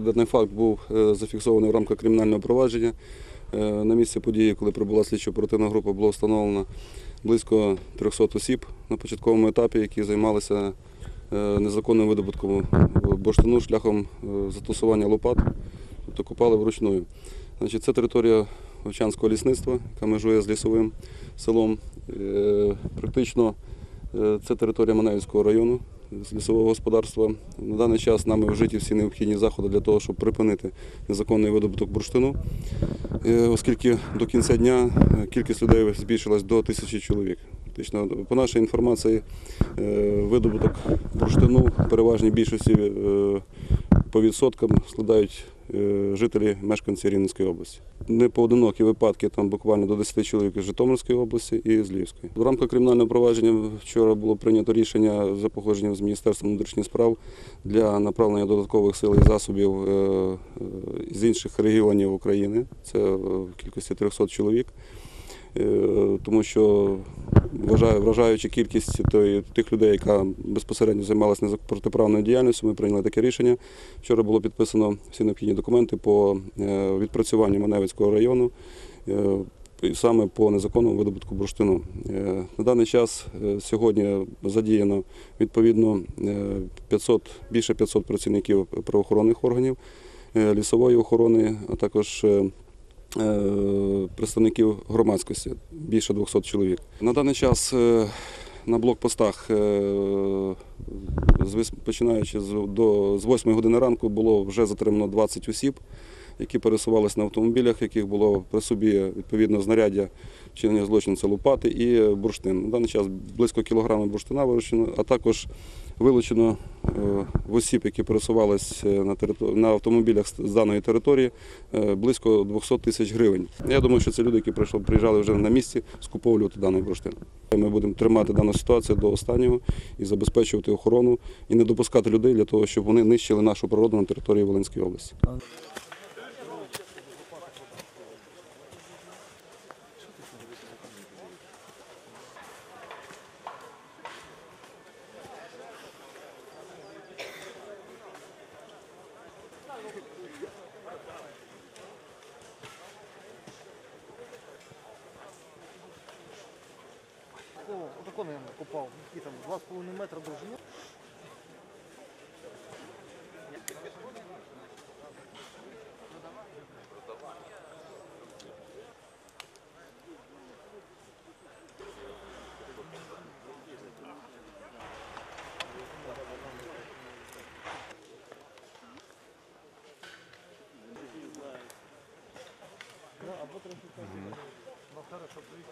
Даний факт був е, зафіксований в рамках кримінального провадження. Е, На місці події, коли прибула слідчо-оперативна група, було встановлено близько 300 осіб на початковому етапі, які займалися е, незаконним видобутком бурштину шляхом застосування лопат, тобто копали вручну. Це територія Овчанського лісництва, яка межує з лісовим селом. Практично це територія Маневського району з лісового господарства. На даний час нами вжиті всі необхідні заходи для того, щоб припинити незаконний видобуток бурштину, Е, оскільки до кінця дня е, кількість людей збільшилась до тисячі чоловік. По нашій інформації, е, видобуток бурштину переважній більшості по відсоткам складають жителі мешканці Рівненської області. Не поодинокі випадки, там буквально до 10 чоловік з Житомирської області і з Львівської. В рамках кримінального провадження вчора було прийнято рішення за погодженням з Міністерством внутрішніх справ для направлення додаткових сил і засобів е, е, з інших регіонів України. Це е, в кількості 300 чоловік. Е, Тому що вражаючи кількість тих людей, яка безпосередньо займалася протиправною діяльністю, ми прийняли таке рішення. Вчора було підписано всі необхідні документи по е, відпрацюванню Маневицького району. е, Саме по незаконному видобутку бурштину. На даний час сьогодні задіяно відповідно е, 500, більше 500 працівників правоохоронних органів, лісової охорони, а також представників громадськості, більше 200 чоловік. На даний час е, на блокпостах, е, починаючи до, з 8 години ранку, було вже затримано 20 осіб, які пересувалися на автомобілях, яких було при собі відповідно знаряддя вчинення злочину це лопати і бурштин. На даний час близько кілограма бурштина виручено, а також вилучено е, в осіб, які пересувалися на, територ- на автомобілях з з даної території, е, близько 200 тисяч гривень. Я думаю, що це люди, які прийшли, приїжджали вже на місці скуповувати даний бурштин. Ми будемо тримати дану ситуацію до останнього і забезпечувати охорону і не допускати людей для того, щоб вони нищили нашу природу на території Волинської області. Отако, наверное, купав. Які там 2,5 метра довжини. Да, або трохи так. Ну, хорошо, привіт.